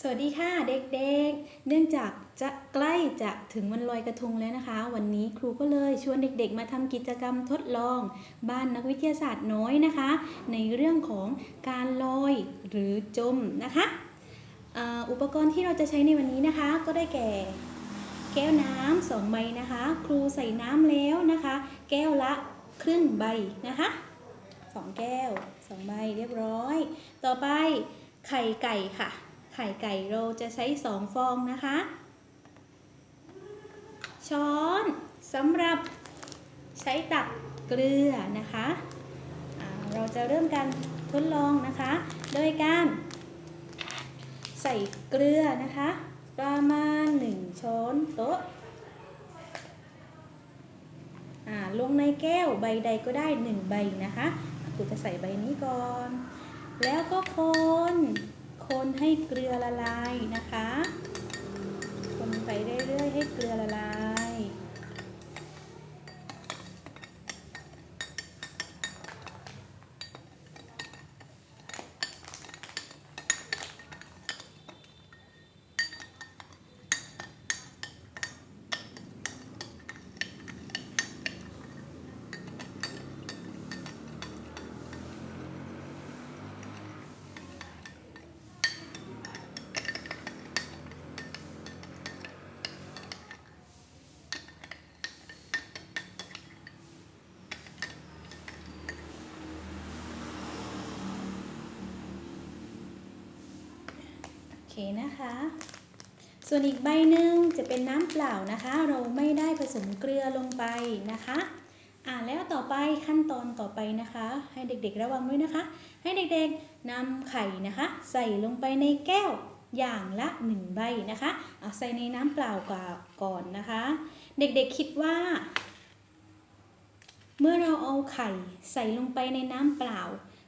สวัสดีค่ะเด็กๆ เนื่องจากจะใกล้จะถึงวันลอยกระทงแล้วนะคะ วันนี้ครูก็เลยชวนเด็กๆ มาทำกิจกรรมทดลอง บ้านนักวิทยาศาสตร์น้อยนะคะ ในเรื่องของการลอยหรือจมนะคะอ,อุปกรณ์ที่เราจะใช้ในวันนี้นะคะ ก็ได้แก่ แก้วน้ำสองใบนะคะ ครูใส่น้ำแล้วนะคะ แก้วละครึ่งใบนะคะสองแก้วสองใบเรียบร้อย ต่อไปไข่ไก่ค่ะ ไข่ไก่เราจะใช้สองฟองนะคะ ช้อนสำหรับใช้ตักเกลือนะคะเราจะเริ่มการทดลองนะคะ โดยการใส่เกลือนะคะ ประมาณ 1 ช้อนโต๊ะลงในแก้วใบใดก็ได้ 1 ใบนะคะครูจะใส่ใบนี้ก่อน แล้วก็คน คนให้เกลือละลายนะคะ คนไปเรื่อยๆให้เกลือละลาย โอ เคนะคะ ส่วนอีกใบหนึ่งจะเป็นน้ำเปล่านะคะ เราไม่ได้ผสมเกลือลงไปนะคะอ่าแล้วต่อไปขั้นตอนต่อไปนะคะ ให้เด็กๆระวังด้วยนะคะ ให้เด็กๆนำไข่นะคะ ใส่ลงไปในแก้วอย่างละหนึ่งใบนะคะเอาใส่ในน้ำเปล่าก่อนนะคะ เด็กๆคิดว่า เมื่อเราเอาไข่ใส่ลงไปในน้ำเปล่า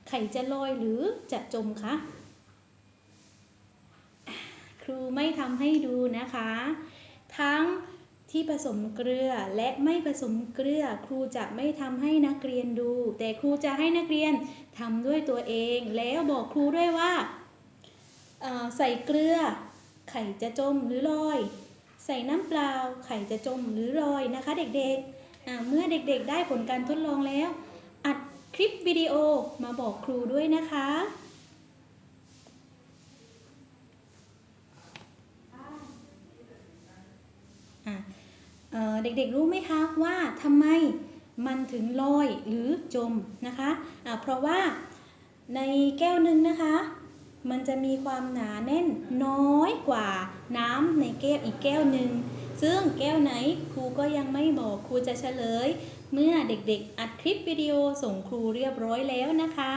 ไข่จะลอยหรือจะจมคะ ครูไม่ทำให้ดูนะคะ ทั้งที่ผสมเกลือและไม่ผสมเกลือ ครูจะไม่ทำให้นักเรียนดู แต่ครูจะให้นักเรียนทำด้วยตัวเอง แล้วบอกครูด้วยว่าใส่เกลือ ไข่จะจมหรือลอย ใส่น้ำเปล่า ไข่จะจมหรือลอยนะคะ เด็กๆ เมื่อเด็กๆ ได้ผลการทดลองแล้ว อัดคลิปวิดีโอมาบอกครูด้วยนะคะ อะ เด็กๆรู้ไหมคะว่าทำไมมันถึงลอยหรือจมนะคะะเพราะว่าในแก้วหนึ่งนะคะ มันจะมีความหนาแน่นน้อยกว่าน้ำในแก้วอีกแก้วหนึ่งซึ่งแก้วไหนครูก็ยังไม่บอกครูจะเฉลย เมื่อเด็กๆ อัดคลิปวิดีโอส่งครูเรียบร้อยแล้วนะคะ